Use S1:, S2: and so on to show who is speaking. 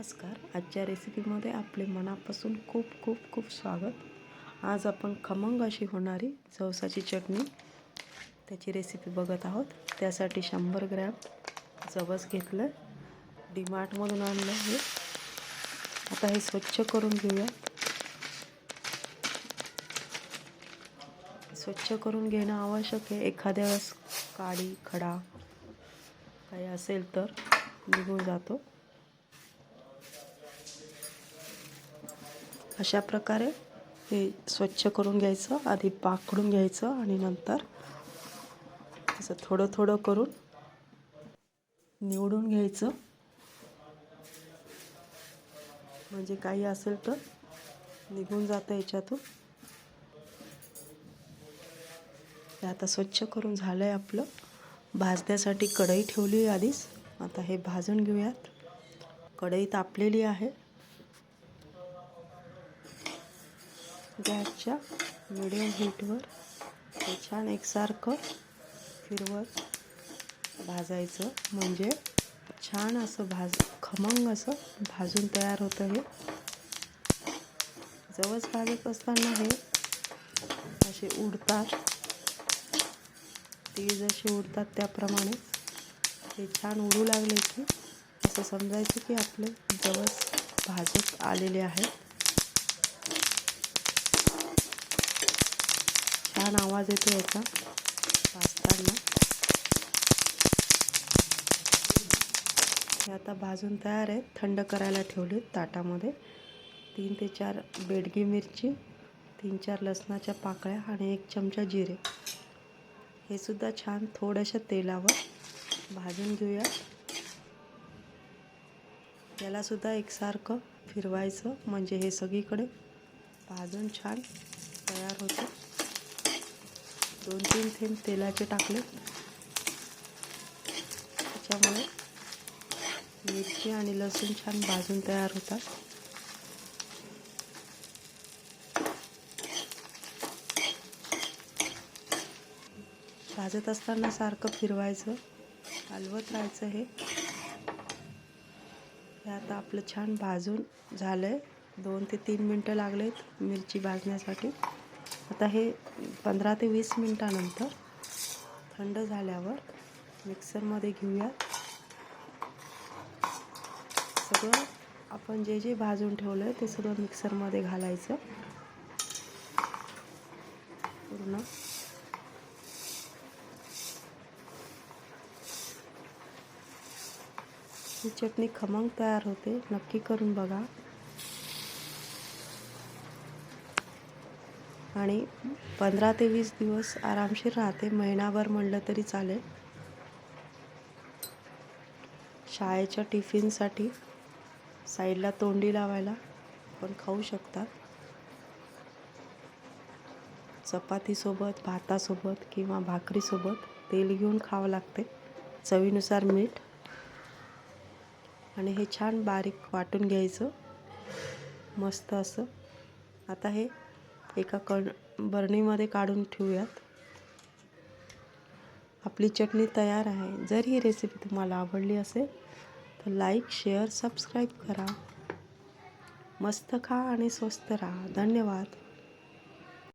S1: नमस्कार. आजच्या रेसिपीमध्ये आपले मनापासून खूप खूप खूप स्वागत. आज आपण खमंग अशी होणारी जवसाची चटणी त्याची रेसिपी बघत आहोत. त्यासाठी शंभर ग्रॅम जवस घेतलं डीमार्टमधून आणलं हे. आता हे स्वच्छ करून घेऊया. स्वच्छ करून घेणं आवश्यक आहे. एखाद्या वेळेस काडी खडा काही असेल तर निघून जातो. अशा प्रकारे हे स्वच्छ करून घ्यायचं आधी पाकडून घ्यायचं आणि नंतर असं थोडं थोडं करून निवडून घ्यायचं. म्हणजे काही असेल तर निघून जातं याच्यातून. हे आता स्वच्छ करून झालं आहे आपलं. भाजण्यासाठी कढई ठेवली आधीच. आता हे भाजून घेऊयात. कढई तापलेली आहे. गॅसच्या मिडियम हीटवर छान एकसारखं फिरवत भाजायचं. म्हणजे छान असं भाज खमंग असं भाजून तयार होतं हे. जवळ भाजत असताना हे असे उडतात. ते जसे उडतात त्याप्रमाणे हे छान उडू लागले की असं समजायचं की आपले जवस भाजत आलेले आहेत. छान आवाज येतो याचा. भाजताना हे आता भाजून तयार आहेत. थंड करायला ठेवले ताटामध्ये. तीन ते चार बेडगी मिरची तीन चार लसणाच्या पाकळ्या आणि एक चमचा जिरे. हे सुद्धा छान थोड्याशा तेलावर भाजून घेऊया. यालासुद्धा एकसारखं फिरवायचं म्हणजे हे सगळीकडे भाजून छान तयार होतं. दोन तीन थेंब तेलाचे टाकले. त्याच्यामुळे मिरची आणि लसूण छान भाजून तयार होतात. भाजत असताना सारखं फिरवायचं हलवत राहायचं हे. हे आता आपलं छान भाजून झालं आहे दोन ते तीन मिनटं लागलेत मिरची भाजण्यासाठी. आता हे पंधरा ते वीस मिनटानंतर थंड झाल्यावर मिक्सरमध्ये घेऊयात. सगळं आपण जे जे भाजून ठेवलं आहे ते सगळं मिक्सरमध्ये घालायचं. पूर्ण. ही चटणी खमंग तयार होते. नक्की करून बघा. आणि पंधरा ते वीस दिवस आरामशीर राहते. महिनाभर म्हणलं तरी चालेल. शाळेच्या टिफिनसाठी साईडला तोंडी लावायला पण खाऊ शकतात. चपातीसोबत भातासोबत किंवा भाकरीसोबत तेल घेऊन खावं लागते. चवीनुसार मीठ. आणि हे छान बारीक वाटून घ्यायचं. मस्त असं. आता हे एका कण बरणीमध्ये काढून ठेवूयात. आपली चटणी तयार आहे. जर ही रेसिपी तुम्हाला आवडली असेल तर लाईक शेअर सबस्क्राईब करा. मस्त खा आणि स्वस्त राहा. धन्यवाद.